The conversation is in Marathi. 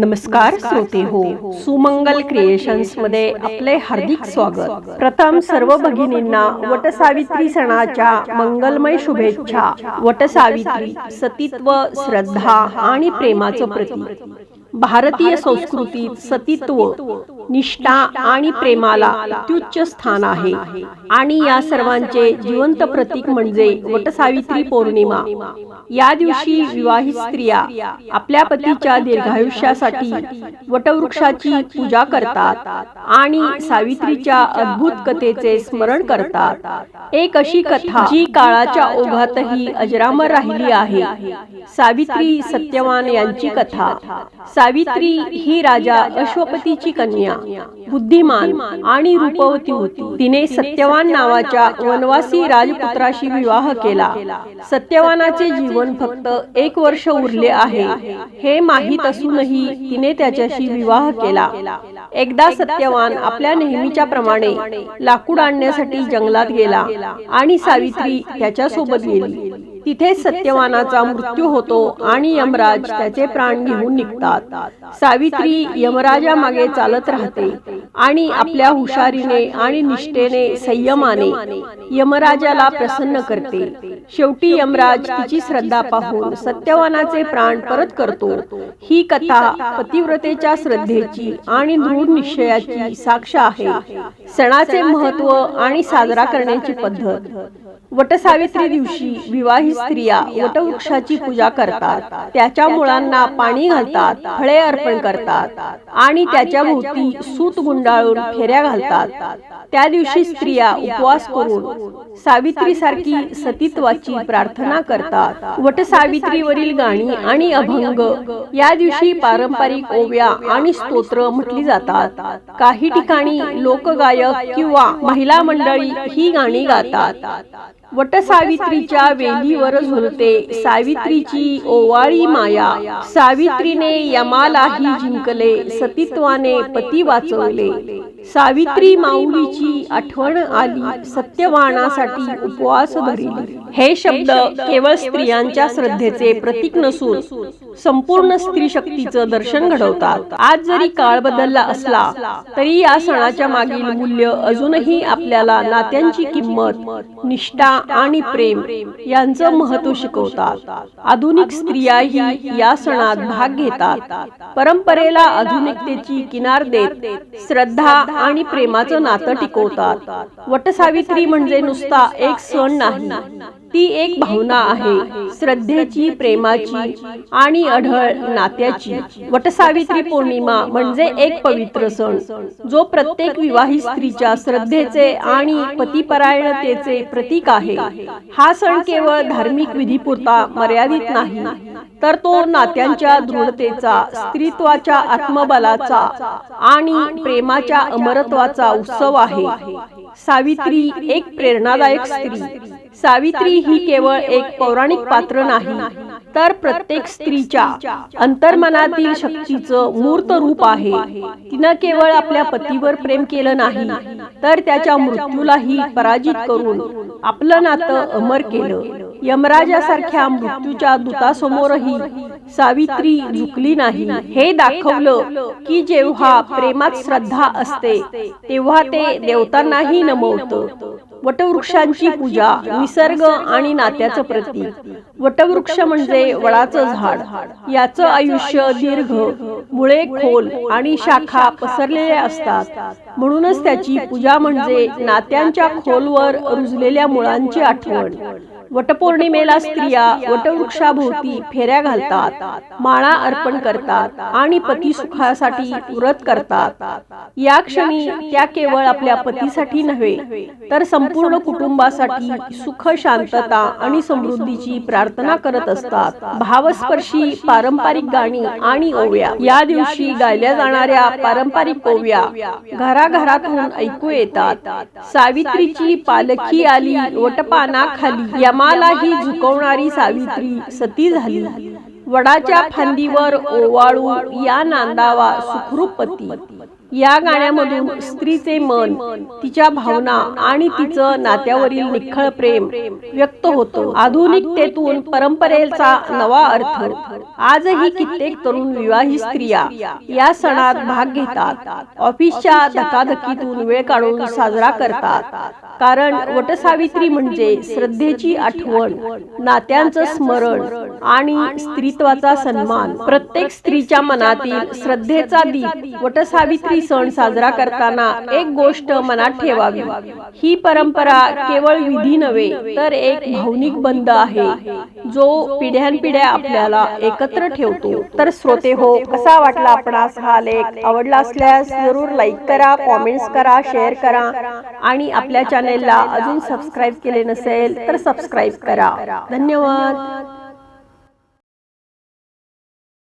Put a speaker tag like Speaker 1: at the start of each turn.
Speaker 1: नमस्कार श्रोते हो. सुमंगल क्रिएशन्समध्ये आपले हार्दिक स्वागत. प्रथम सर्व भगिनींना वटसावित्री सणाच्या मंगलमय शुभेच्छा. वटसावित्री सतीत्व श्रद्धा आणि प्रेमाचं प्रतीक. भारतीय संस्कृतीत सतीत्व निष्ठा आणि प्रेमाला अत्युच्च स्थान आहे. आणि या सर्वांचे जिवंत प्रतीक म्हणजे वटसावित्री पौर्णिमा. या दिवशी विवाहित स्त्रिया आपल्या पतीच्या दीर्घायुष्यासाठी वटवृक्षाची पूजा करतात आणि सावित्रीच्या अद्भुत कथेचे स्मरण करतात. एक अशी कथा जी काळाच्या ओघातही अजरामर राहिली आहे. सावित्री सत्यवान यांची कथा. सावित्री ही राजा अश्वपतीची कन्या. बुद्धिमान आणि रूपवती होती. तिने सत्यवान नावाच्या वनवासी राजपुत्राशी विवाह केला. सत्यवानाचे जीवन फक्त एक वर्ष उरले आहे. हे माहीत असूनही तिने त्याच्याशी विवाह केला. एकदा सत्यवान आपल्या नेहमीच्या प्रमाणे लाकूड आणण्यासाठी जंगलात गेला आणि सावित्री त्याच्यासोबत गेली. तिथे सत्यवानाचा मृत्यू होतो आणि यमराज त्याचे प्राण घेऊन निघतात. सावित्री यमराजा मागे चालत राहते आणि आपल्या हुशारीने आणि निष्ठेने संयमाने यमराजाला प्रसन्न करते. शेवटी यमराज तिची श्रद्धा पाहून सत्यवानाचे प्राण परत करतो. ही कथा पतिव्रतेच्या श्रद्धेची आणि दृढ निश्चयाची साक्ष आहे. सणाचे महत्त्व आणि साजरा करण्याची पद्धत. वटसावित्री दिवशी विवाहित स्त्रिया वटवृक्षाची पूजा करतात. त्याच्या मुळांना पाणी घालतात फळे अर्पण करतात आणि त्याच्या भोवती सूत गुंडाळून फेऱ्या घालतात. त्या दिवशी स्त्रिया उपवास करून सावित्री सारखी सतीत्वाची प्रार्थना करतात. वटसावित्रीवरील गाणी आणि अभंग या दिवशी पारंपरिक ओव्या आणि स्तोत्र म्हटली जातात. काही ठिकाणी लोकगायक किंवा महिला मंडळी ही गाणी गातात. वटसावित्रीच्या वेलीवर झुलते सावित्रीची ओवाळी माया. सावित्रीने यमालाही जिंकले. सतीत्वाने पती वाचवले. सावित्री माऊलीची आठवण आली. सत्यवानासाठी उपवास धरिली. हे शब्द केवळ स्त्रियांच्या श्रद्धेचे प्रतीक नसून संपूर्ण स्त्री शक्तीचं दर्शन घडवतात. आज जरी काळ बदलला असला तरी या सणाच्या मागील मूल्य अजूनही आपल्याला नात्यांची किंमत निष्ठा आणि प्रेम यांचं महत्त्व शिकवतात. आधुनिक स्त्रियाही या सणात भाग घेतात. परंपरेला आधुनिकतेची किनार देत श्रद्धा आणि प्रेमाचं नातं टिकवतात. वटसावित्री म्हणजे नुसता एक सण नाही. ती एक भावना आहे श्रद्धेची प्रेमाची आणि अढळ नात्याची. वटसावित्री पौर्णिमा म्हणजे एक पवित्र सण जो प्रत्येक विवाहित स्त्रीच्या श्रद्धेचे आणि पतिपरायणतेचे प्रतीक आहे. हा सण केवळ धार्मिक विधीपुरता मर्यादित नाही तर तो नात्यांच्या दृढतेचा स्त्रीत्वाच्या आत्मबलाचा आणि प्रेमाच्या अमरत्वाचा उत्सव आहे. सावित्री एक प्रेरणादायक स्त्री सावित्री ही केवळ एक पौराणिक पात्र नाही तर प्रत्येक स्त्रीच्या अंतर्मनातील शक्तीचं मूर्त रूप आहे. तिनं केवळ आपल्या पतीवर प्रेम केलं नाही तर त्याच्या मृत्यूलाही पराजित करून आपलं नातं अमर केलं. यमराजासारख्या मृत्यूच्या दूतासमोरही सावित्री झुकली नाही. हे दाखवलं की जेव्हा प्रेमात श्रद्धा असते तेव्हा ते देवतांनाही नमवतं. वटवृक्षांची पूजा निसर्ग आणि नात्याचं प्रतीक. वटवृक्ष म्हणजे वडाचं झाड. याचं आयुष्य दीर्घ मुळे खोल आणि शाखा पसरलेल्या असतात. म्हणूनच त्याची पूजा म्हणजे नात्यांच्या खोलवर रुजलेल्या मुळांची आठवण. वटपौर्णिमेला स्त्रिया वटवृक्षाभोवती फेऱ्या घालतात माळा अर्पण करतात आणि पती सुखासाठी व्रत करतात. या क्षणी त्या केवळ आपल्या पतीसाठी नव्हे तर संपूर्ण कुटुंबासाठी सुख शांतता आणि समृद्धीची प्रार्थना करत असतात. भावस्पर्शी पारंपरिक गाणी आणि ओव्या. या दिवशी गायल्या जाणाऱ्या पारंपरिक ओव्या. घराघरातून ऐकू येतात. सावित्रीची पालखी आली वटपानाखाली. यमालाही झुकवणारी सावित्री सती झाली. वडाच्या फांदीवर ओवाळू या नांदावा सुखरूपती या गाण्यामधून स्त्रीचे मन तिच्या भावना आणि तिचं नात्यावरील निखळ प्रेम व्यक्त होतं. आधुनिकतेतून परंपरेचा नवा अर्थ आजही कित्येक तरुण विवाही स्त्रिया या सणात भाग घेतात. ऑफिसच्या धकाधकीतून वेळ काढून साजरा करतात. कारण वटसावित्री म्हणजे श्रद्धेची आठवण नात्यांचं स्मरण आणि स्त्रीत्वाचा सन्मान. प्रत्येक स्त्रीच्या मनातील श्रद्धेचा दीप वटसावित्री सण साजरा करताना एक गोष्ट मनात ठेवावी. ही परंपरा केवळ विधी नव्हे तर एक भावनिक बंध आहे. जो पिढ्यानपिढ्या आपल्याला एकत्र ठेवतो. तर श्रोते हो कसा वाटला आपणास हा लेख? आवडला असल्यास जरूर लाईक करा कॉमेंट्स करा शेअर करा. आणि आपल्या चॅनेलला अजून सबस्क्राईब केले नसेल तर सबस्क्राईब करा. धन्यवाद.